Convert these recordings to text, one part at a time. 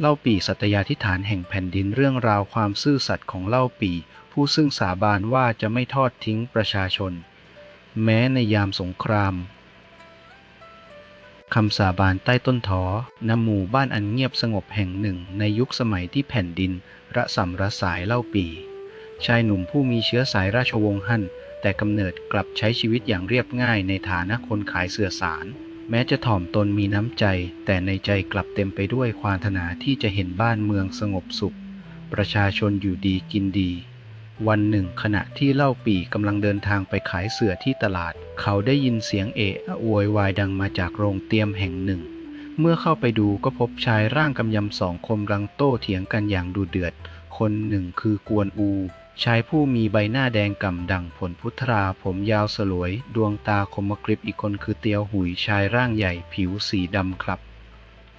เล่าปี่สัตยาธิฐานแห่งแผ่นดินเรื่องราวความซื่อสัตย์ของเล่าปี่ผู้ซึ่งสาบานว่าจะไม่ทอดทิ้งประชาชน แม้ในยามสงครามคำสาบานใต้ต้นถอนหมู่บ้านอันเงียบสงบแห่งหนึ่งในยุคสมัยที่แผ่นดิน ระสำระสายเล่าปี ชายหนุ่มผู้มีเชื้อสายราชวงศ์ฮั่นแต่กำเนิดกลับใช้ชีวิตอย่างเรียบง่ายในฐานะคนขายเสื่อสาร แม้จะถ่อมตนมีน้ำใจ แต่ในใจกลับเต็มไปด้วยความถนาที่จะเห็นบ้านเมืองสงบสุข ประชาชนอยู่ดีกินดี วันหนึ่งขณะที่เล่าปีกำลังเดินทางไปขายเสือที่ตลาด เขาได้ยินเสียงเอะอวยวายดังมาจากโรงเตียมแห่งหนึ่ง เมื่อเข้าไปดูก็พบชายร่างกำยำสองคนกำลังโต้เถียงกันอย่างดูเดือด คนหนึ่งคือกวนอู ชายผู้มีใบหน้าแดงก่ำดังผลพุทราผมยาวสลวย ดวงตาคมกริบอีกคนคือเตียวหุยชายร่างใหญ่ผิวสีดำครับ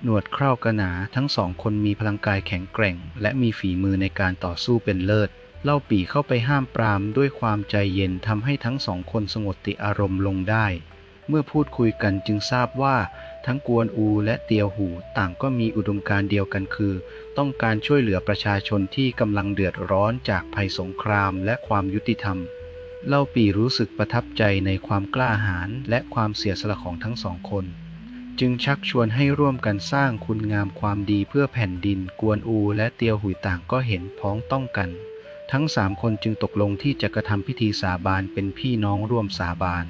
หนวดเครากระหนาทั้งสองคนมีพลังกายแข็งแกร่ง และมีฝีมือในการต่อสู้เป็นเลิศ เล่าปีเข้าไปห้ามปรามด้วยความใจเย็นทำให้ทั้งสองคนสงบติอารมณ์ลงได้ เมื่อพูดคุยกันจึงทราบว่า ทั้งกวนอูและเตียวหูต่างก็มีอุดมการเดียวกันคือ ต้องการช่วยเหลือประชาชนที่กำลังเดือดร้อนจากภัยสงครามและความยุติธรรม เล่าปีรู้สึกประทับใจในความกล้าหาญและความเสียสละของทั้งสองคน จึงชักชวนให้ร่วมกันสร้างคุณงามความดีเพื่อแผ่นดิน กวนอูและเตียวหุยต่างก็เห็นพ้องต้องกัน ทั้งสามคนจึงตกลงที่จะกระทำพิธีสาบานเป็นพี่น้องร่วมสาบาน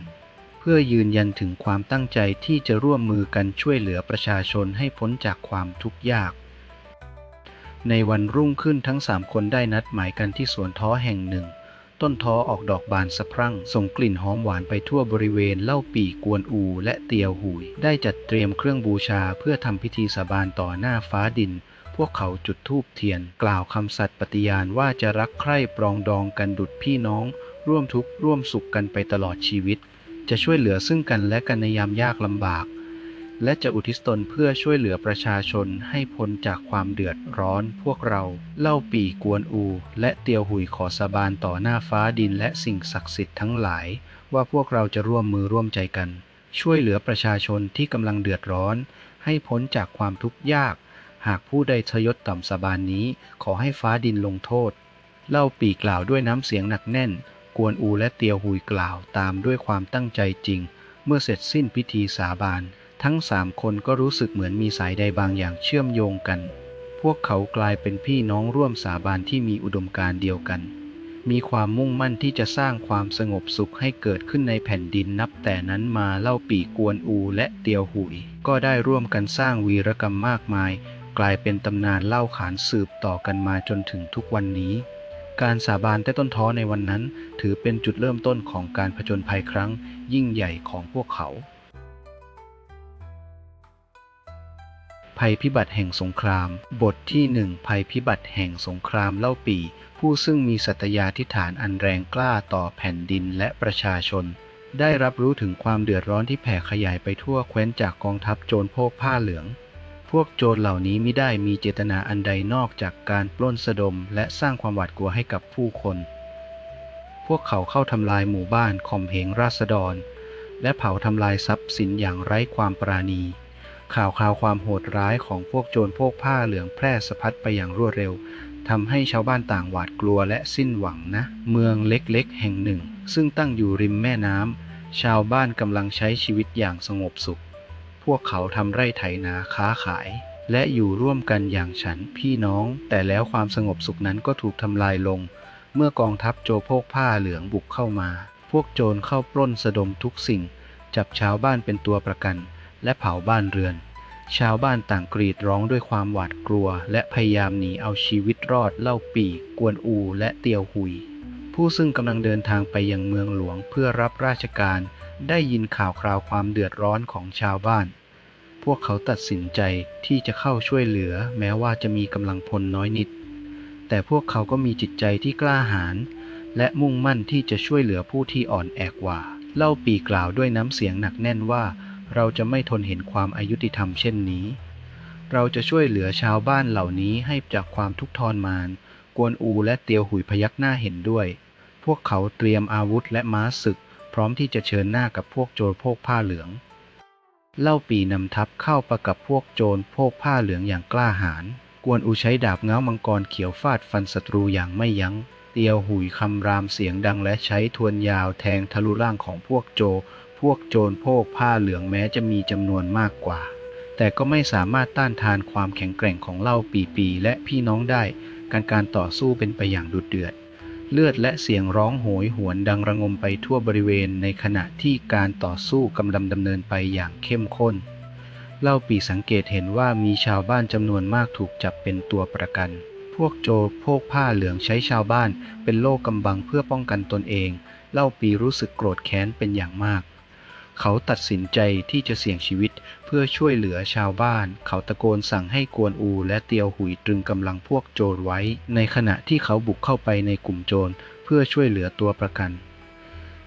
เพื่อยืนยันถึงความตั้งใจที่จะร่วมมือกันช่วยเหลือประชาชนให้พ้นจากความทุกข์ยาก ในวันรุ่งขึ้นทั้งสามคนได้นัดหมายกันที่สวนท้อแห่งหนึ่ง ต้นท้อออกดอกบานสะพรั่ง ส่งกลิ่นหอมหวานไปทั่วบริเวณเล่าปีกวนอู และเตียวหุย ได้จัดเตรียมเครื่องบูชาเพื่อทำพิธีสาบานต่อหน้าฟ้าดินพวกเขาจุดธูปเทียน กล่าวคำสัตย์ปฏิญาณว่าจะรักใคร่ปรองดองกันดุดพี่น้อง ร่วมทุกข์ร่วมสุขกันไปตลอดชีวิต จะช่วยเหลือซึ่งกันและกันในยามยากลำบาก และจะอุทิศตนเพื่อช่วยเหลือประชาชนให้พ้นจากความเดือดร้อน พวกเราเล่าปีกวนอู และเตียวหุยขอสาบานต่อหน้าฟ้าดินและสิ่งศักดิ์สิทธิ์ทั้งหลาย ว่าพวกเราจะร่วมมือร่วมใจกัน ช่วยเหลือประชาชนที่กำลังเดือดร้อน ให้พ้นจากความทุกข์ยาก หากผู้ใดทยศต่ำสาบานนี้ ขอให้ฟ้าดินลงโทษ เล่าปีกล่าวด้วยน้ำเสียงหนักแน่น กวนอูและเตียวหุยกล่าวตามด้วยความตั้งใจจริง เมื่อเสร็จสิ้นพิธีสาบาน ทั้งสามคนก็รู้สึกเหมือนมีสายใดบางอย่างเชื่อมโยงกัน พวกเขากลายเป็นพี่น้องร่วมสาบานที่มีอุดมการเดียวกัน มีความมุ่งมั่นที่จะสร้างความสงบสุขให้เกิดขึ้นในแผ่นดินนับแต่นั้นมาเล่าปีกวนอูและเตียวหุย ก็ได้ร่วมกันสร้างวีรกรรมมากมาย กลายเป็นตำนานเล่าขานสืบต่อกันมาจนถึงทุกวันนี้ การสาบานใต้ต้นท้อในวันนั้น ถือเป็นจุดเริ่มต้นของการผจญภัยครั้งยิ่งใหญ่ของพวกเขา ภัยพิบัติแห่งสงคราม บทที่หนึ่งภัยพิบัติแห่งสงครามเล่าปี ผู้ซึ่งมีสัตยาธิฐานอันแรงกล้าต่อแผ่นดินและประชาชน ได้รับรู้ถึงความเดือดร้อนที่แผ่ขยายไปทั่วแคว้นจากกองทัพโจรโพกผ้าเหลือง พวกโจรเหล่านี้ไม่ได้มีเจตนาอันใดนอกจากการปล้นสะดมและสร้างความหวาดกลัวให้กับผู้คน พวกเขาเข้าทำลายหมู่บ้านข่มเหงราษฎร และเผาทำลายทรัพย์สินอย่างไร้ความปราณี ข่าวข่าวความโหดร้ายของพวกโจรพวกผ้าเหลืองแพร่สะพัดไปอย่างรวดเร็วทำให้ชาวบ้านต่างหวาดกลัวและสิ้นหวังนะ เมืองเล็กๆ แห่งหนึ่ง ซึ่งตั้งอยู่ริมแม่น้ำชาวบ้านกำลังใช้ชีวิตอย่างสงบสุข พวกเขาทำไร่ไถนาค้าขาย และอยู่ร่วมกันอย่างฉันพี่น้อง แต่แล้วความสงบสุขนั้นก็ถูกทำลายลง เมื่อกองทัพโจโพกผ้าเหลืองบุกเข้ามา พวกโจรเข้าปล้นสะดมทุกสิ่ง จับชาวบ้านเป็นตัวประกัน และเผาบ้านเรือน ชาวบ้านต่างกรีดร้องด้วยความหวาดกลัว และพยายามหนีเอาชีวิตรอดเล่าปีกวนอูและเตียวหุย ผู้ซึ่งกำลังเดินทางไปยังเมืองหลวงเพื่อรับราชการได้ยินข่าวคราวความเดือดร้อนของชาวบ้าน พวกเขาตัดสินใจที่จะเข้าช่วยเหลือแม้ว่าจะมีกำลังพลน้อยนิด แต่พวกเขาก็มีจิตใจที่กล้าหาญและมุ่งมั่นที่จะช่วยเหลือผู้ที่อ่อนแอกว่าเล่าปีกล่าวด้วยน้ำเสียงหนักแน่นว่า เราจะไม่ทนเห็นความอายุติธรรมเช่นนี้ เราจะช่วยเหลือชาวบ้านเหล่านี้ให้จากความทุกข์ทรมาน กวนอูและเตียวหุยพยักหน้าเห็นด้วย พวกเขาเตรียมอาวุธและม้าศึก พร้อมที่จะเชิญหน้ากับพวกโจรพวกผ้าเหลือง เล่าปีนำทัพเข้าประกับพวกโจรโพกผ้าเหลืองอย่างกล้าหาญ กวนอูใช้ดาบเงามังกรเขียวฟาดฟันศัตรูอย่างไม่ยัง้ง เตียวหุยคำรามเสียงดังและใช้ทวนยาวแทงทะลุร่างของพวกโจ พวกโจรโพกผ้าเหลืองแม้จะมีจำนวนมากกว่า แต่ก็ไม่สามารถต้านทานความแข็งแกร่งของเล่าปีปีและพี่น้องได้ การการต่อสู้เป็นไปอย่างดุเดือด เลือดและเสียงร้องโหยหวนดังระงมไปทั่วบริเวณในขณะที่การต่อสู้กำลังดำเนินไปอย่างเข้มข้น เล่าปีสังเกตเห็นว่ามีชาวบ้านจำนวนมากถูกจับเป็นตัวประกัน พวกโจรโพกผ้าเหลืองใช้ชาวบ้านเป็นโล่กำบังเพื่อป้องกันตนเอง เล่าปีรู้สึกโกรธแค้นเป็นอย่างมาก เขาตัดสินใจที่จะเสี่ยงชีวิตเพื่อช่วยเหลือชาวบ้าน เขาตะโกนสั่งให้กวนอูและเตียวหุยตรึงกำลังพวกโจรไว้ ในขณะที่เขาบุกเข้าไปในกลุ่มโจรเพื่อช่วยเหลือตัวประกัน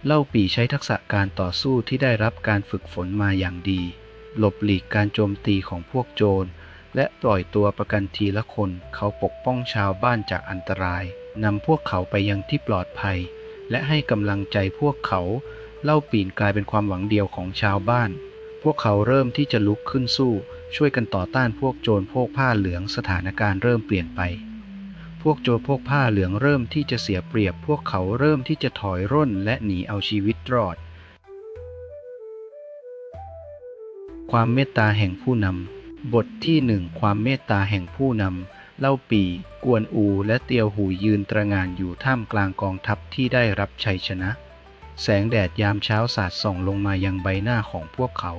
เล่าปีใช้ทักษะการต่อสู้ที่ได้รับการฝึกฝนมาอย่างดี หลบหลีกการโจมตีของพวกโจร และปล่อยตัวประกันทีละคน เขาปกป้องชาวบ้านจากอันตรายนำพวกเขาไปยังที่ปลอดภัย และให้กำลังใจพวกเขา เล่าปีนกลายเป็นความหวังเดียวของชาวบ้าน พวกเขาเริ่มที่จะลุกขึ้นสู้ ช่วยกันต่อต้านพวกโจรพวกผ้าเหลืองสถานการณ์เริ่มเปลี่ยนไป พวกโจรพวกผ้าเหลืองเริ่มที่จะเสียเปรียบ พวกเขาเริ่มที่จะถอยร่นและหนีเอาชีวิตรอด ความเมตตาแห่งผู้นำ บทที่หนึ่งความเมตตาแห่งผู้นำเล่าปี กวนอู และเตียวหูยืนตระงานอยู่ท่ามกลางกองทัพที่ได้รับชัยชนะ แสงแดดยามเช้าสาดส่องลงมายังใบหน้าของพวกเขา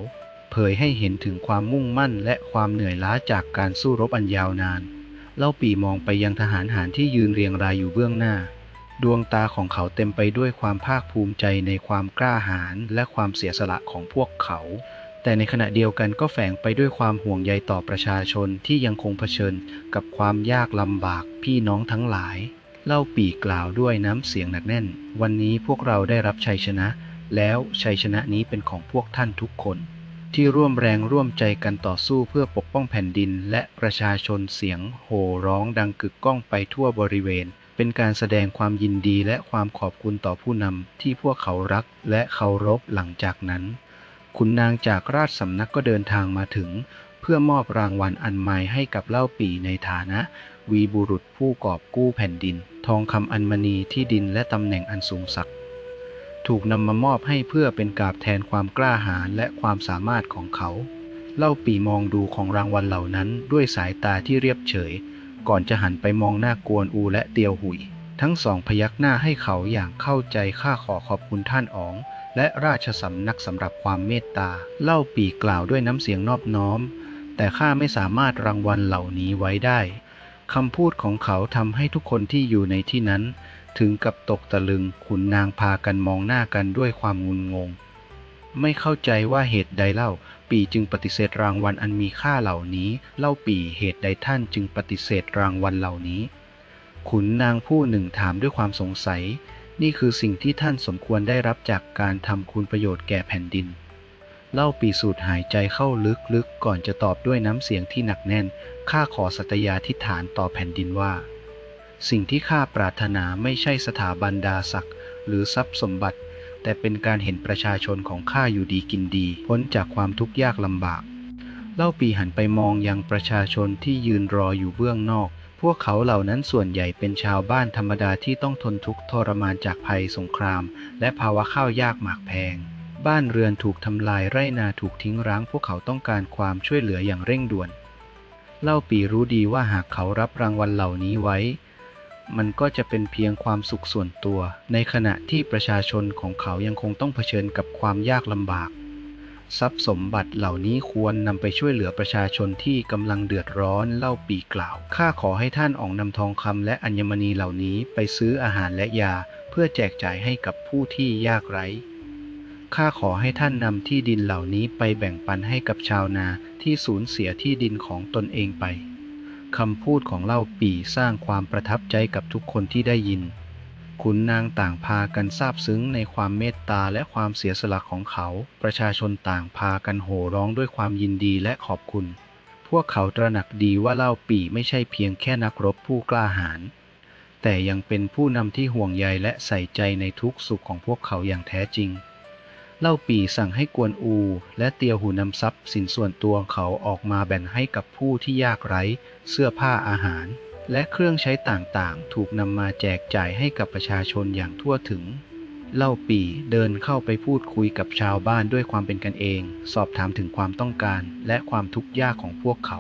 เผยให้เห็นถึงความมุ่งมั่นและความเหนื่อยล้าจากการสู้รบอันยาวนาน เล่าปีมองไปยังทหารหารที่ยืนเรียงรายอยู่เบื้องหน้า ดวงตาของเขาเต็มไปด้วยความภาคภูมิใจในความกล้าหาญและความเสียสละของพวกเขา แต่ในขณะเดียวกันก็แฝงไปด้วยความห่วงใยต่อประชาชนที่ยังคงเผชิญกับความยากลำบากพี่น้องทั้งหลาย เล่าปีกล่าวด้วยน้ำเสียงหนักแน่น วันนี้พวกเราได้รับชัยชนะ แล้วชัยชนะนี้เป็นของพวกท่านทุกคน ที่ร่วมแรงร่วมใจกันต่อสู้เพื่อปกป้องแผ่นดิน และประชาชนเสียงโห่ร้องดังกึกก้องไปทั่วบริเวณ เป็นการแสดงความยินดีและความขอบคุณต่อผู้นำที่พวกเขารักและเคารพหลังจากนั้นขุนนางจากราชสำนักก็เดินทางมาถึง เพื่อมอบรางวัลอันใหม่ให้กับเล่าปีในฐานะ วีบุรุษผู้กอบกู้แผ่นดิน ทองคำอัญมณีที่ดินและตำแหน่งอันสูงสักถูกนำมามอบให้เพื่อเป็นกาบแทนความกล้าหาญและความสามารถของเขา เล่าปีมองดูของรางวัลเหล่านั้นด้วยสายตาที่เรียบเฉย ก่อนจะหันไปมองหน้ากวนอูและเตียวหุย ทั้งสองพยักหน้าให้เขาอย่างเข้าใจข้าขอขอบคุณท่านอ๋อง และราชสำนักสำหรับความเมตตา เล่าปีกล่าวด้วยน้ำเสียงนอบน้อม แต่ข้าไม่สามารถรางวัลเหล่านี้ไว้ได้ คำพูดของเขาทำให้ทุกคนที่อยู่ในที่นั้น ถึงกับตกตะลึงขุนนางพากันมองหน้ากันด้วยความงุนงง ไม่เข้าใจว่าเหตุใดเล่า ปีจึงปฏิเสธรางวัลอันมีค่าเหล่านี้ เล่าปีเหตุใดท่านจึงปฏิเสธรางวัลเหล่านี้ ขุนนางผู้หนึ่งถามด้วยความสงสัย นี่คือสิ่งที่ท่านสมควรได้รับจากการทำคุณประโยชน์แก่แผ่นดิน เล่าปีสูดหายใจเข้าลึกๆ ก่อนจะตอบด้วยน้ำเสียงที่หนักแน่น ข้าขอสัตยาธิฐานต่อแผ่นดินว่า สิ่งที่ข้าปรารถนาไม่ใช่สถาบันดาศักดิ์หรือทรัพย์สมบัติ แต่เป็นการเห็นประชาชนของข้าอยู่ดีกินดี พ้นจากความทุกข์ยากลำบาก เล่าปีหันไปมองยังประชาชนที่ยืนรออยู่เบื้องนอก พวกเขาเหล่านั้นส่วนใหญ่เป็นชาวบ้านธรรมดาที่ต้องทนทุกข์ทรมานจากภัยสงคราม และภาวะข้าวยากหมากแพง บ้านเรือนถูกทำลายไร่นาถูกทิ้งร้างพวกเขาต้องการความช่วยเหลืออย่างเร่งด่วน เล่าปีรู้ดีว่าหากเขารับรางวัลเหล่านี้ไว้ มันก็จะเป็นเพียงความสุขส่วนตัว ในขณะที่ประชาชนของเขายังคงต้องเผชิญกับความยากลำบาก ทรัพย์สมบัติเหล่านี้ควรนำไปช่วยเหลือประชาชนที่กำลังเดือดร้อนเล่าปีกล่าว ข้าขอให้ท่านออกนำทองคำและอัญมณีเหล่านี้ไปซื้ออาหารและยาเพื่อแจกจ่ายให้กับผู้ที่ยากไร้ ข้าขอให้ท่านนำที่ดินเหล่านี้ไปแบ่งปันให้กับชาวนาที่สูญเสียที่ดินของตนเองไป คำพูดของเล่าปีสร้างความประทับใจกับทุกคนที่ได้ยิน ขุนนางต่างพากันซาบซึ้งในความเมตตาและความเสียสละของเขา ประชาชนต่างพากันโห่ร้องด้วยความยินดีและขอบคุณ พวกเขาตระหนักดีว่าเล่าปีไม่ใช่เพียงแค่นักรบผู้กล้าหาญ แต่ยังเป็นผู้นำที่ห่วงใยและใส่ใจในทุกสุขของพวกเขาอย่างแท้จริง เล่าปีสั่งให้กวนอู และเตียวหูนำทรัพย์สินส่วนตัวของเขาออกมาแบ่งให้กับผู้ที่ยากไร้ เสื้อผ้าอาหาร และเครื่องใช้ต่างๆ ถูกนำมาแจกจ่ายให้กับประชาชนอย่างทั่วถึง เล่าปีเดินเข้าไปพูดคุยกับชาวบ้านด้วยความเป็นกันเอง สอบถามถึงความต้องการและความทุกข์ยากของพวกเขา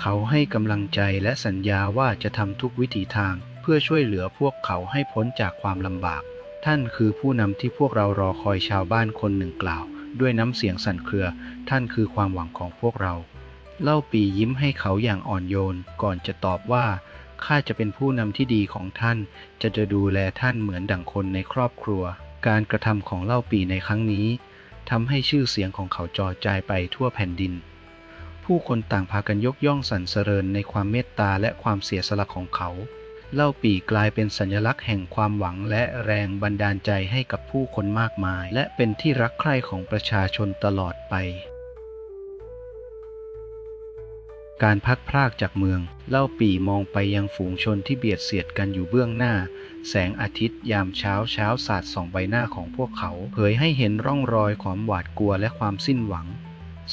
เขาให้กำลังใจและสัญญาว่าจะทำทุกวิถีทางเพื่อช่วยเหลือพวกเขาให้พ้นจากความลำบาก ท่านคือผู้นำที่พวกเรารอคอยชาวบ้านคนหนึ่งกล่าว ด้วยน้ำเสียงสั่นเครือ ท่านคือความหวังของพวกเรา เล่าปียิ้มให้เขาอย่างอ่อนโยน ก่อนจะตอบว่าข้าจะเป็นผู้นำที่ดีของท่าน จะจะดูแลท่านเหมือนดั่งคนในครอบครัว การกระทำของเล่าปีในครั้งนี้ทำให้ชื่อเสียงของเขาจอจายไปทั่วแผ่นดิน ผู้คนต่างพากันยกย่องสรรเสริญในความเมตตาและความเสียสละของเขา เล่าปีกลายเป็นสัญลักษณ์แห่งความหวังและแรงบันดาลใจให้กับผู้คนมากมาย และเป็นที่รักใคร่ของประชาชนตลอดไปการพักพรากจากเมือง เล่าปีมองไปยังฝูงชนที่เบียดเสียดกันอยู่เบื้องหน้า แสงอาทิตย์ยามเช้าเช้าสาดส่องใบหน้าของพวกเขา เผยให้เห็นร่องรอยความหวาดกลัวและความสิ้นหวัง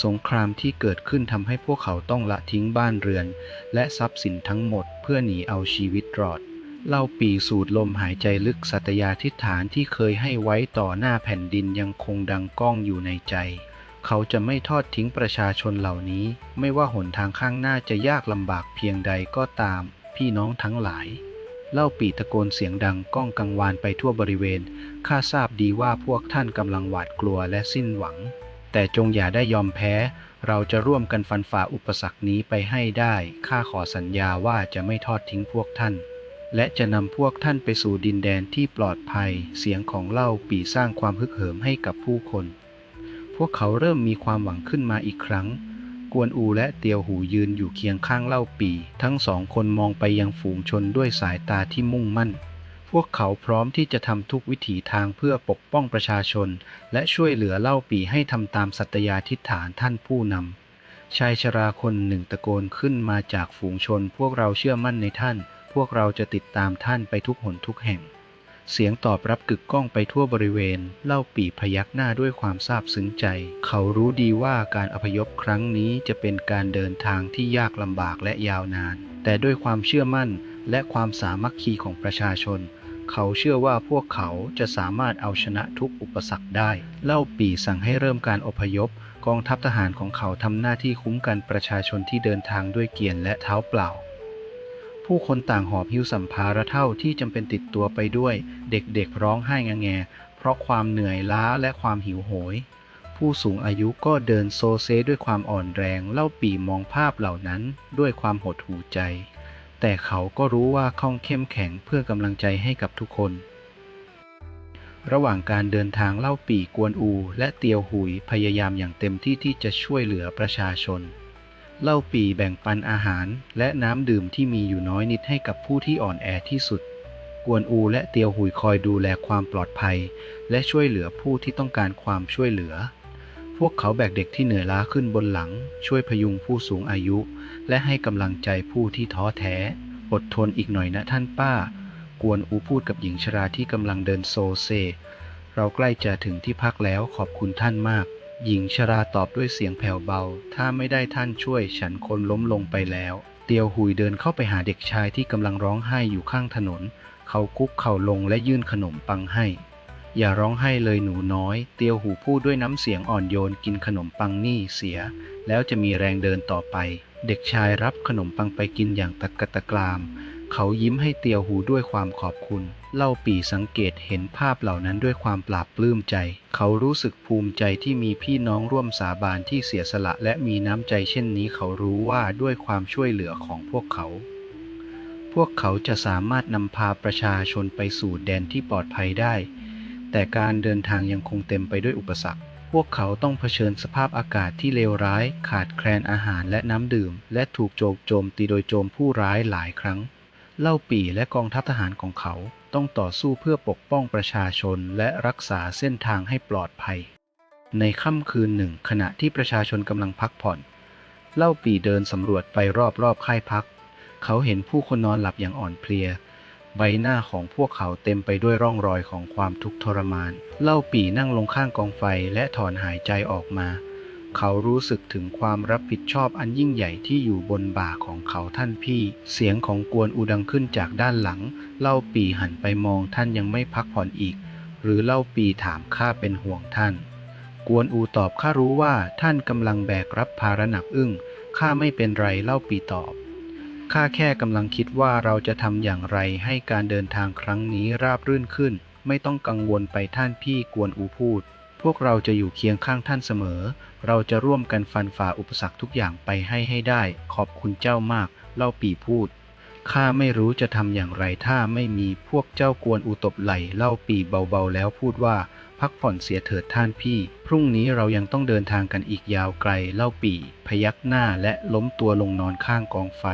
สงครามที่เกิดขึ้นทำให้พวกเขาต้องละทิ้งบ้านเรือน และทรัพย์สินทั้งหมดเพื่อหนีเอาชีวิตรอด เล่าปีสูดลมหายใจลึกสัตยาธิฐานที่เคยให้ไว้ต่อหน้าแผ่นดินยังคงดังก้องอยู่ในใจ เขาจะไม่ทอดทิ้งประชาชนเหล่านี้ ไม่ว่าหนทางข้างหน้าจะยากลำบากเพียงใดก็ตาม พี่น้องทั้งหลาย เล่าปีตะโกนเสียงดังก้องกังวานไปทั่วบริเวณ ข้าทราบดีว่าพวกท่านกำลังหวาดกลัวและสิ้นหวัง แต่จงอย่าได้ยอมแพ้ เราจะร่วมกันฟันฝ่าอุปสรรคนี้ไปให้ได้ ข้าขอสัญญาว่าจะไม่ทอดทิ้งพวกท่าน และจะนำพวกท่านไปสู่ดินแดนที่ปลอดภัย เสียงของเล่าปีสร้างความฮึกเหิมให้กับผู้คน พวกเขาเริ่มมีความหวังขึ้นมาอีกครั้ง กวนอูและเตียวหูยืนอยู่เคียงข้างเล่าปี ทั้งสองคนมองไปยังฝูงชนด้วยสายตาที่มุ่งมั่น พวกเขาพร้อมที่จะทำทุกวิถีทางเพื่อปกป้องประชาชน และช่วยเหลือเล่าปีให้ทำตามสัตยาธิษฐานท่านผู้นำชายชราคนหนึ่งตะโกนขึ้นมาจากฝูงชน พวกเราเชื่อมั่นในท่าน พวกเราจะติดตามท่านไปทุกหนทุกแห่ง เสียงตอบรับกึกก้องไปทั่วบริเวณ เล่าปีพยักหน้าด้วยความซาบซึ้งใจ เขารู้ดีว่าการอพยพครั้งนี้จะเป็นการเดินทางที่ยากลำบากและยาวนาน แต่ด้วยความเชื่อมั่นและความสามัคคีของประชาชน เขาเชื่อว่าพวกเขาจะสามารถเอาชนะทุกอุปสรรคได้ เล่าปีสั่งให้เริ่มการอพยพ กองทัพทหารของเขาทำหน้าที่คุ้มกันประชาชนที่เดินทางด้วยเกียรและเท้าเปล่า ผู้คนต่างหอบหิ้วสัมภาระเท่าที่จำเป็นติดตัวไปด้วย เด็กๆร้องไห้งแงเพราะความเหนื่อยล้าและความหิวโหย ผู้สูงอายุก็เดินโซเซด้วยความอ่อนแรง เล่าปีมองภาพเหล่านั้นด้วยความหดหู่ใจ แต่เขาก็รู้ว่าข้องเข้มแข็งเพื่อกำลังใจให้กับทุกคน ระหว่างการเดินทางเล่าปีกวนอู และเตียวหุยพยายามอย่างเต็มที่ที่จะช่วยเหลือประชาชน เล่าปีแบ่งปันอาหารและน้ำดื่มที่มีอยู่น้อยนิดให้กับผู้ที่อ่อนแอที่สุด กวนอูและเตียวหุยคอยดูแลความปลอดภัย และช่วยเหลือผู้ที่ต้องการความช่วยเหลือ พวกเขาแบกเด็กที่เหนื่อยล้าขึ้นบนหลัง ช่วยพยุงผู้สูงอายุ และให้กำลังใจผู้ที่ท้อแท้ อดทนอีกหน่อยนะท่านป้า กวนอูพูดกับหญิงชราที่กำลังเดินโซเซ เราใกล้จะถึงที่พักแล้วขอบคุณท่านมาก หญิงชราตอบด้วยเสียงแผ่วเบา ถ้าไม่ได้ท่านช่วยฉันคนล้มลงไปแล้ว เตียวหุยเดินเข้าไปหาเด็กชายที่กำลังร้องไห้อยู่ข้างถนน เขาคุกเข่าลงและยื่นขนมปังให้ อย่าร้องไห้เลยหนูน้อย เตียวหูพูดด้วยน้ำเสียงอ่อนโยนกินขนมปังนี่เสีย แล้วจะมีแรงเดินต่อไป เด็กชายรับขนมปังไปกินอย่างตะกะตะกราม เขายิ้มให้เตียวหูด้วยความขอบคุณ เล่าปีสังเกตเห็นภาพเหล่านั้นด้วยความปราบปลื้มใจ เขารู้สึกภูมิใจที่มีพี่น้องร่วมสาบานที่เสียสละและมีน้ำใจเช่นนี้เขารู้ว่าด้วยความช่วยเหลือของพวกเขาพวกเขาจะสามารถนำพาประชาชนไปสู่แดนที่ปลอดภัยได้ แต่การเดินทางยังคงเต็มไปด้วยอุปสรรค พวกเขาต้องเผชิญสภาพอากาศที่เลวร้าย ขาดแคลนอาหารและน้ำดื่ม และถูกโจมโจมตีโดยโจมผู้ร้ายหลายครั้ง เล่าปี่และกองทัพทหารของเขาต้องต่อสู้เพื่อปกป้องประชาชนและรักษาเส้นทางให้ปลอดภัย ในค่ำคืนหนึ่ง ขณะที่ประชาชนกำลังพักผ่อน เล่าปี่เดินสำรวจไปรอบๆค่ายพัก เขาเห็นผู้คนนอนหลับอย่างอ่อนเพลีย ใบหน้าของพวกเขาเต็มไปด้วยร่องรอยของความทุกข์ทรมาน เล่าปี่นั่งลงข้างกองไฟและถอนหายใจออกมา เขารู้สึกถึงความรับผิดชอบอันยิ่งใหญ่ที่อยู่บนบ่าของเขาท่านพี่ เสียงของกวนอูดังขึ้นจากด้านหลัง เล่าปี่หันไปมองท่านยังไม่พักผ่อนอีก หรือเล่าปี่ถามข้าเป็นห่วงท่าน กวนอูตอบข้ารู้ว่าท่านกำลังแบกรับภาระหนักอึ้งข้าไม่เป็นไรเล่าปี่ตอบ ข้าแค่กำลังคิดว่าเราจะทำอย่างไรให้การเดินทางครั้งนี้ราบรื่นขึ้น ไม่ต้องกังวลไปท่านพี่กวนอูพูด พวกเราจะอยู่เคียงข้างท่านเสมอ เราจะร่วมกันฟันฝ่าอุปสรรคทุกอย่างไปให้ให้ได้ ขอบคุณเจ้ามาก เล่าปีพูดข้าไม่รู้จะทำอย่างไรถ้าไม่มีพวกเจ้ากวนอูตบไหลเล่าปีเบาๆ แล้วพูดว่า พักผ่อนเสียเถิดท่านพี่ พรุ่งนี้เรายังต้องเดินทางกันอีกยาวไกลเล่าปี พยักหน้าและล้มตัวลงนอนข้างกองไฟ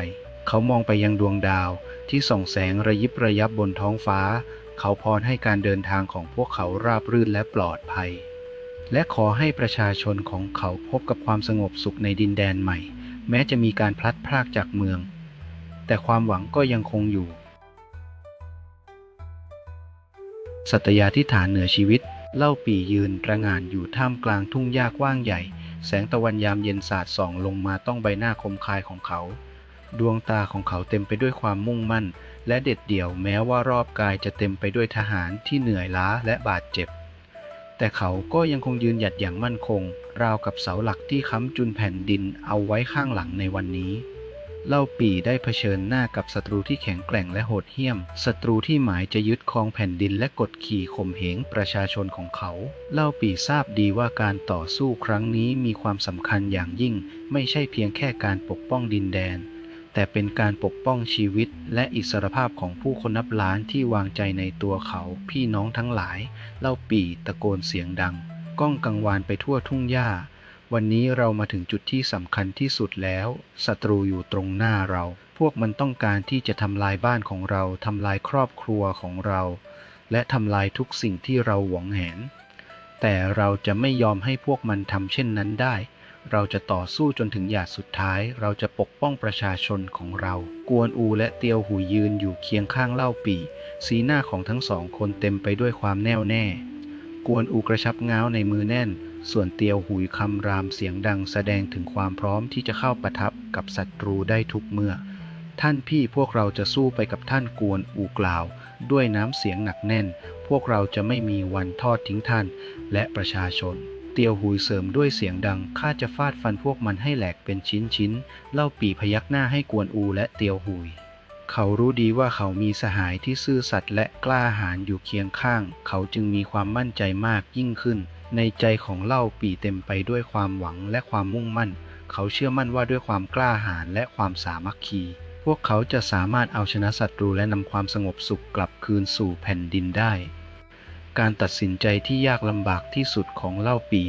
เขามองไปยังดวงดาวที่ส่องแสงระยิบระยับบนท้องฟ้า เขาพรให้การเดินทางของพวกเขาราบรื่นและปลอดภัย และขอให้ประชาชนของเขาพบกับความสงบสุขในดินแดนใหม่ แม้จะมีการพลัดพรากจากเมือง แต่ความหวังก็ยังคงอยู่ สัตยาธิฐานเหนือชีวิต เล่าปี่ยืนระงานอยู่ท่ามกลางทุ่งหญ้ากว้างใหญ่ แสงตะวันยามเย็นสาดส่องลงมาต้องใบหน้าคมคายของเขา ดวงตาของเขาเต็มไปด้วยความมุ่งมั่น และเด็ดเดี่ยวแม้ว่ารอบกายจะเต็มไปด้วยทหารที่เหนื่อยล้าและบาดเจ็บ แต่เขาก็ยังคงยืนหยัดอย่างมั่นคง ราวกับเสาหลักที่ค้ำจุนแผ่นดินเอาไว้ข้างหลังในวันนี้ เล่าปีได้เผชิญหน้ากับศัตรูที่แข็งแกร่งและโหดเหี้ยม ศัตรูที่หมายจะยึดครองแผ่นดินและกดขี่ข่มเหงประชาชนของเขา เล่าปีทราบดีว่าการต่อสู้ครั้งนี้มีความสำคัญอย่างยิ่ง ไม่ใช่เพียงแค่การปกป้องดินแดน แต่เป็นการปกป้องชีวิตและอิสรภาพของผู้คนนับล้านที่วางใจในตัวเขาพี่น้องทั้งหลาย เล่าปีตะโกนเสียงดัง ก้องกังวานไปทั่วทุ่งหญ้า วันนี้เรามาถึงจุดที่สำคัญที่สุดแล้วศัตรูอยู่ตรงหน้าเรา พวกมันต้องการที่จะทำลายบ้านของเราทำลายครอบครัวของเรา และทำลายทุกสิ่งที่เราหวงแหน แต่เราจะไม่ยอมให้พวกมันทำเช่นนั้นได้ เราจะต่อสู้จนถึงหยาดสุดท้าย เราจะปกป้องประชาชนของเรา กวนอูและเตียวหูยืนอยู่เคียงข้างเล่าปี่สีหน้าของทั้งสองคนเต็มไปด้วยความแน่วแน่ กวนอูกระชับง้าวในมือแน่น ส่วนเตียวหุยคำรามเสียงดังแสดงถึงความพร้อมที่จะเข้าประทับกับศัตรูได้ทุกเมื่อ ท่านพี่พวกเราจะสู้ไปกับท่านกวนอูกล่าว ด้วยน้ำเสียงหนักแน่น พวกเราจะไม่มีวันทอดทิ้งท่านและประชาชน เตียวหุยเสริมด้วยเสียงดัง ข้าจะฟาดฟันพวกมันให้แหลกเป็นชิ้นชิ้นๆเล่าปีพยักหน้าให้กวนอูและเตียวหุย เขารู้ดีว่าเขามีสหายที่ซื่อสัตย์และกล้าหาญอยู่เคียงข้าง เขาจึงมีความมั่นใจมากยิ่งขึ้น ในใจของเล่าปีเต็มไปด้วยความหวังและความมุ่งมั่น เขาเชื่อมั่นว่าด้วยความกล้าหาญและความสามัคคี พวกเขาจะสามารถเอาชนะศัตรูและนำความสงบสุขกลับคืนสู่แผ่นดินได้ การตัดสินใจที่ยากลำบากที่สุดของเล่าปี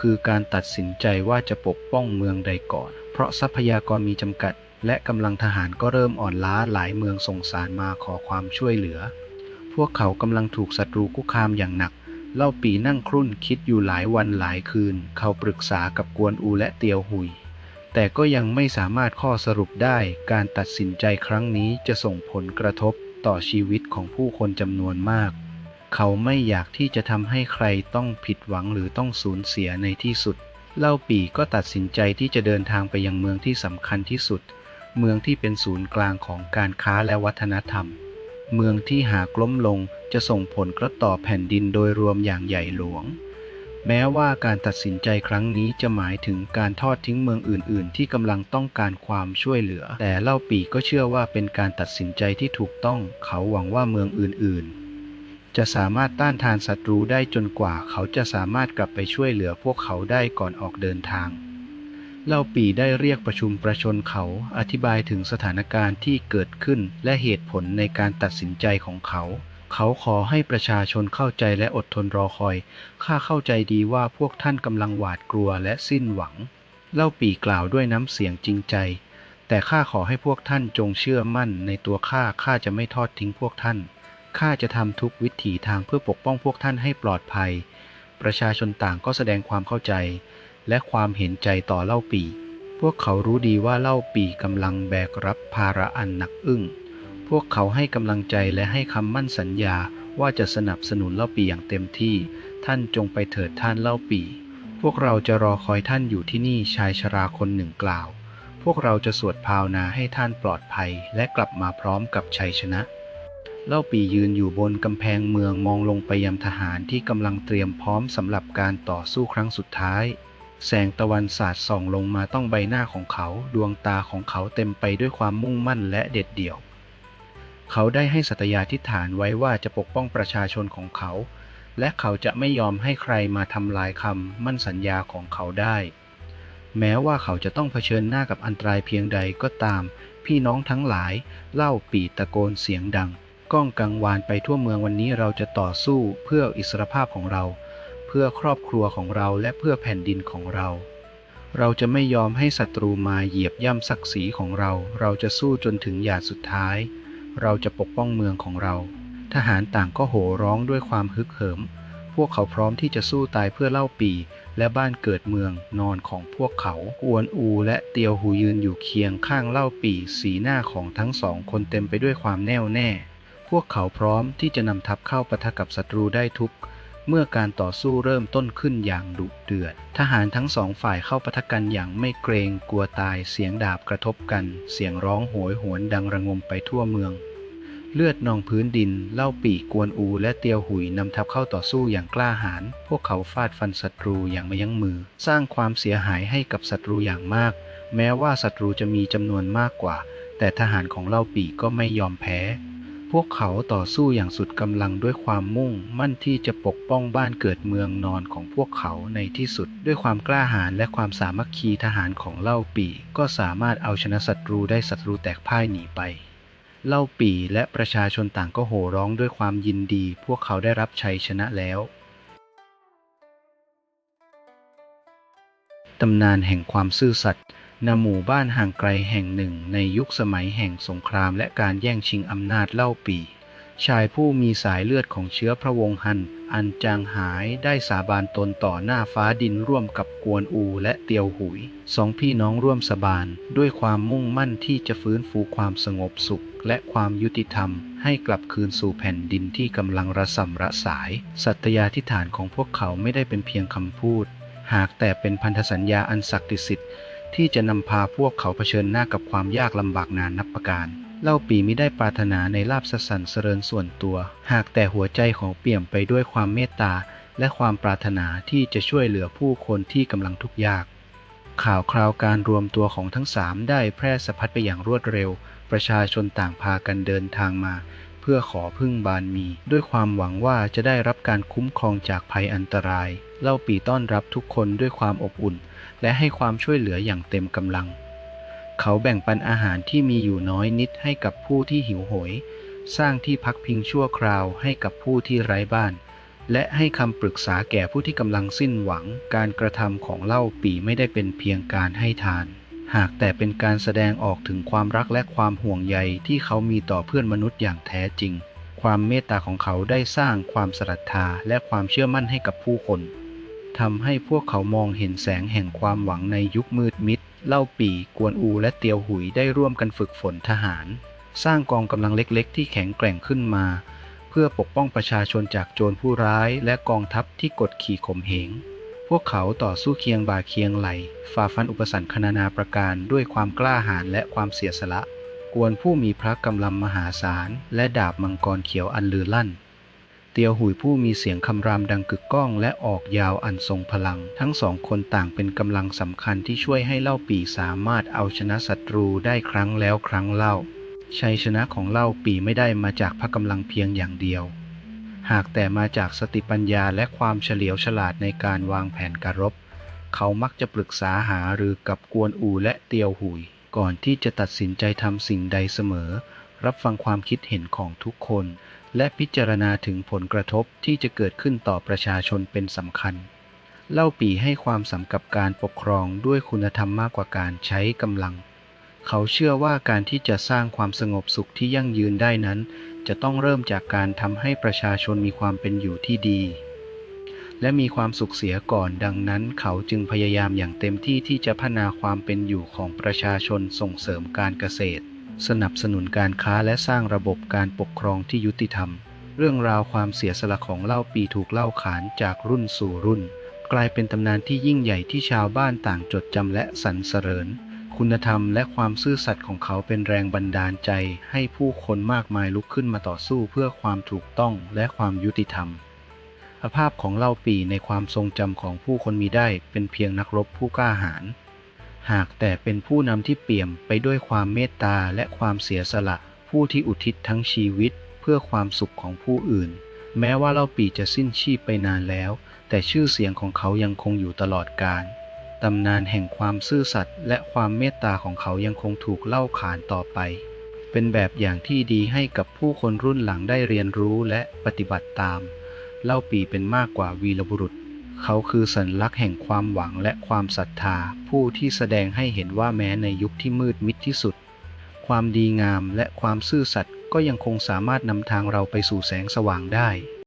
คือการตัดสินใจว่าจะปกป้องเมืองใดก่อน เพราะทรัพยากรมีจำกัด และกำลังทหารก็เริ่มอ่อนล้าหลายเมืองส่งสารมาขอความช่วยเหลือ พวกเขากำลังถูกศัตรูคุกคามอย่างหนัก เล่าปีนั่งครุ่นคิดอยู่หลายวันหลายคืน เขาปรึกษากับกวนอูและเตียวหุย แต่ก็ยังไม่สามารถข้อสรุปได้ การตัดสินใจครั้งนี้จะส่งผลกระทบต่อชีวิตของผู้คนจำนวนมาก เขาไม่อยากที่จะทำให้ใครต้องผิดหวังหรือต้องสูญเสียในที่สุด เล่าปีก็ตัดสินใจที่จะเดินทางไปยังเมืองที่สำคัญที่สุด เมืองที่เป็นศูนย์กลางของการค้าและวัฒนธรรม เมืองที่หากล้มลงจะส่งผลกระต่อแผ่นดินโดยรวมอย่างใหญ่หลวง แม้ว่าการตัดสินใจครั้งนี้จะหมายถึงการทอดทิ้งเมืองอื่น ๆ ที่กำลังต้องการความช่วยเหลือ แต่เล่าปีก็เชื่อว่าเป็นการตัดสินใจที่ถูกต้อง เขาหวังว่าเมืองอื่น ๆ จะสามารถต้านทานศัตรูได้จนกว่าเขาจะสามารถกลับไปช่วยเหลือพวกเขาได้ก่อนออกเดินทาง เล่าปีได้เรียกประชุมประชนเขาอธิบายถึงสถานการณ์ที่เกิดขึ้นและเหตุผลในการตัดสินใจของเขา เขาขอให้ประชาชนเข้าใจและอดทนรอคอย ข้าเข้าใจดีว่าพวกท่านกำลังหวาดกลัวและสิ้นหวัง เล่าปีกล่าวด้วยน้ำเสียงจริงใจ แต่ข้าขอให้พวกท่านจงเชื่อมั่นในตัวข้า ข้าจะไม่ทอดทิ้งพวกท่าน ข้าจะทำทุกวิถีทางเพื่อปกป้องพวกท่านให้ปลอดภัย ประชาชนต่างก็แสดงความเข้าใจ และความเห็นใจต่อเล่าปี พวกเขารู้ดีว่าเล่าปีกำลังแบกรับภาระอันหนักอึ้ง พวกเขาให้กำลังใจและให้คำมั่นสัญญาว่าจะสนับสนุนเล่าปีอย่างเต็มที่ ท่านจงไปเถิดท่านเล่าปี พวกเราจะรอคอยท่านอยู่ที่นี่ชายชราคนหนึ่งกล่าว พวกเราจะสวดภาวนาให้ท่านปลอดภัย และกลับมาพร้อมกับชัยชนะ เล่าปียืนอยู่บนกำแพงเมืองมองลงไปยังทหารที่กำลังเตรียมพร้อมสำหรับการต่อสู้ครั้งสุดท้าย แสงตะวันสาดส่องลงมาต้องใบหน้าของเขา ดวงตาของเขาเต็มไปด้วยความมุ่งมั่นและเด็ดเดี่ยว เขาได้ให้สัตยาธิษฐานไว้ว่าจะปกป้องประชาชนของเขา และเขาจะไม่ยอมให้ใครมาทำลายคำมั่นสัญญาของเขาได้ แม้ว่าเขาจะต้องเผชิญหน้ากับอันตรายเพียงใดก็ตาม พี่น้องทั้งหลายเล่าปีตะโกนเสียงดัง ก้องกังวานไปทั่วเมืองวันนี้เราจะต่อสู้เพื่ออิสรภาพของเรา เพื่อครอบครัวของเราและเพื่อแผ่นดินของเรา เราจะไม่ยอมให้ศัตรูมาเหยียบย่ำศักดิ์ศรีของเรา เราจะสู้จนถึงหยาดสุดท้าย เราจะปกป้องเมืองของเรา ทหารต่างก็โห่ร้องด้วยความฮึกเหิม พวกเขาพร้อมที่จะสู้ตายเพื่อเล่าปีและบ้านเกิดเมืองนอนของพวกเขาอวนอูและเตียวหูยืนอยู่เคียงข้างเล่าปีสีหน้าของทั้งสองคนเต็มไปด้วยความแน่วแน่ พวกเขาพร้อมที่จะนำทัพเข้าปะทะกับศัตรูได้ทุก เมื่อการต่อสู้เริ่มต้นขึ้นอย่างดุเดือด ทหารทั้งสองฝ่ายเข้าปะทะกันอย่างไม่เกรงกลัวตายเสียงดาบกระทบกัน เสียงร้องโหยหวนดังระงมไปทั่วเมือง เลือดนองพื้นดิน เล่าปีกวนอูและเตียวหุยนำทัพเข้าต่อสู้อย่างกล้าหาญพวกเขาฟาดฟันศัตรูอย่างไม่ยั้งมือ สร้างความเสียหายให้กับศัตรูอย่างมาก แม้ว่าศัตรูจะมีจำนวนมากกว่า แต่ทหารของเล่าปีก็ไม่ยอมแพ้ วกเขาต่อสู้อย่างสุดกำลังด้วยความมุ่งมั่นที่จะปกป้องบ้านเกิดเมืองนอนของพวกเขาในที่สุด ด้วยความกล้าหาญและความสามัคคีทหารของเล่าปีก็สามารถเอาชนะศัตรูได้ศัตรูแตกพ่ายหนีไป เล่าปีและประชาชนต่างก็โห่ร้องด้วยความยินดี พวกเขาได้รับชัยชนะแล้วตำนานแห่งความซื่อสัตย์ ณหมู่บ้านห่างไกลแห่งหนึ่งในยุคสมัยแห่งสงครามและการแย่งชิงอำนาจเล่าปี ชายผู้มีสายเลือดของเชื้อพระวงศ์ฮัน อันจางหายได้สาบานตนต่อหน้าฟ้าดินร่วมกับกวนอูและเตียวหุย สองพี่น้องร่วมสาบาน ด้วยความมุ่งมั่นที่จะฟื้นฟูความสงบสุข และความยุติธรรม ให้กลับคืนสู่แผ่นดินที่กำลังระสำระสาย สัตยาธิฐานของพวกเขาไม่ได้เป็นเพียงคำพูด หากแต่เป็นพันธสัญญาอันศักดิ์สิทธิ์ ที่จะนำพาพวกเขาเผชิญหน้ากับความยากลำบากนานนับประการเล่าปีไม่ได้ปรารถนาในลาบสสรรเสริญส่วนตัว หากแต่หัวใจของเปี่ยมไปด้วยความเมตตา และความปรารถนาที่จะช่วยเหลือผู้คนที่กำลังทุกข์ยาก ข่าวคราวการรวมตัวของทั้งสามได้แพร่สะพัดไปอย่างรวดเร็ว ประชาชนต่างพากันเดินทางมา เพื่อขอพึ่งบารมี ด้วยความหวังว่าจะได้รับการคุ้มครองจากภัยอันตราย เล่าปีต้อนรับทุกคนด้วยความอบอุ่น และให้ความช่วยเหลืออย่างเต็มกำลัง เขาแบ่งปันอาหารที่มีอยู่น้อยนิดให้กับผู้ที่หิวโหย สร้างที่พักพิงชั่วคราวให้กับผู้ที่ไร้บ้าน และให้คำปรึกษาแก่ผู้ที่กำลังสิ้นหวัง การกระทำของเล่าปีไม่ได้เป็นเพียงการให้ทาน หากแต่เป็นการแสดงออกถึงความรักและความห่วงใยที่เขามีต่อเพื่อนมนุษย์อย่างแท้จริงความเมตตาของเขาได้สร้างความศรัทธาและความเชื่อมั่นให้กับผู้คน ทำให้พวกเขามองเห็นแสงแห่งความหวังในยุคมืดมิด เล่าปีกวนอูและเตียวหุยได้ร่วมกันฝึกฝนทหาร สร้างกองกำลังเล็กๆ ที่แข็งแกร่งขึ้นมา เพื่อปกป้องประชาชนจากโจรผู้ร้ายและกองทัพที่กดขี่ข่มเหง พวกเขาต่อสู้เคียงบ่าเคียงไหล ฝ่าฟันอุปสรรคนานาประการด้วยความกล้าหาญและความเสียสละ กวนผู้มีพระกำลังมหาศาลและดาบมังกรเขียวอันลือลั่น เตียวหุยผู้มีเสียงคำรามดังกึกก้อง และออกยาวอันทรงพลัง ทั้งสองคนต่างเป็นกำลังสำคัญที่ช่วยให้เล่าปีสามารถเอาชนะศัตรูได้ครั้งแล้วครั้งเล่า ชัยชนะของเล่าปีไม่ได้มาจากพระกำลังเพียงอย่างเดียว หากแต่มาจากสติปัญญาและความเฉลียวฉลาดในการวางแผนการรบ เขามักจะปรึกษาหารือกับกวนอูและเตียวหุย ก่อนที่จะตัดสินใจทำสิ่งใดเสมอ รับฟังความคิดเห็นของทุกคน และพิจารณาถึงผลกระทบที่จะเกิดขึ้นต่อประชาชนเป็นสำคัญ เล่าปีให้ความสำกับการปกครองด้วยคุณธรรมมากกว่าการใช้กำลัง เขาเชื่อว่าการที่จะสร้างความสงบสุขที่ยั่งยืนได้นั้น จะต้องเริ่มจากการทำให้ประชาชนมีความเป็นอยู่ที่ดี และมีความสุขเสียก่อนดังนั้น เขาจึงพยายามอย่างเต็มที่ที่จะพัฒนาความเป็นอยู่ของประชาชนส่งเสริมการเกษตร สนับสนุนการค้าและสร้างระบบการปกครองที่ยุติธรรม เรื่องราวความเสียสละของเล่าปีถูกเล่าขานจากรุ่นสู่รุ่น กลายเป็นตำนานที่ยิ่งใหญ่ที่ชาวบ้านต่างจดจำและสรรเสริญ คุณธรรมและความซื่อสัตย์ของเขาเป็นแรงบันดาลใจ ให้ผู้คนมากมายลุกขึ้นมาต่อสู้เพื่อความถูกต้องและความยุติธรรมภาพของเล่าปีในความทรงจำของผู้คนมีได้เป็นเพียงนักรบผู้กล้าหาญ หากแต่เป็นผู้นำที่เปี่ยมไปด้วยความเมตตาและความเสียสละ ผู้ที่อุทิศทั้งชีวิตเพื่อความสุขของผู้อื่น แม้ว่าเล่าปีจะสิ้นชีพไปนานแล้ว แต่ชื่อเสียงของเขายังคงอยู่ตลอดกาลตำนานแห่งความซื่อสัตย์และความเมตตาของเขายังคงถูกเล่าขานต่อไป เป็นแบบอย่างที่ดีให้กับผู้คนรุ่นหลังได้เรียนรู้และปฏิบัติตาม เล่าปีเป็นมากกว่าวีรบุรุษ เขาคือสัญลักษณ์แห่งความหวังและความศรัทธา ผู้ที่แสดงให้เห็นว่าแม้ในยุคที่มืดมิดที่สุด ความดีงามและความซื่อสัตย์ก็ยังคงสามารถนำทางเราไปสู่แสงสว่างได้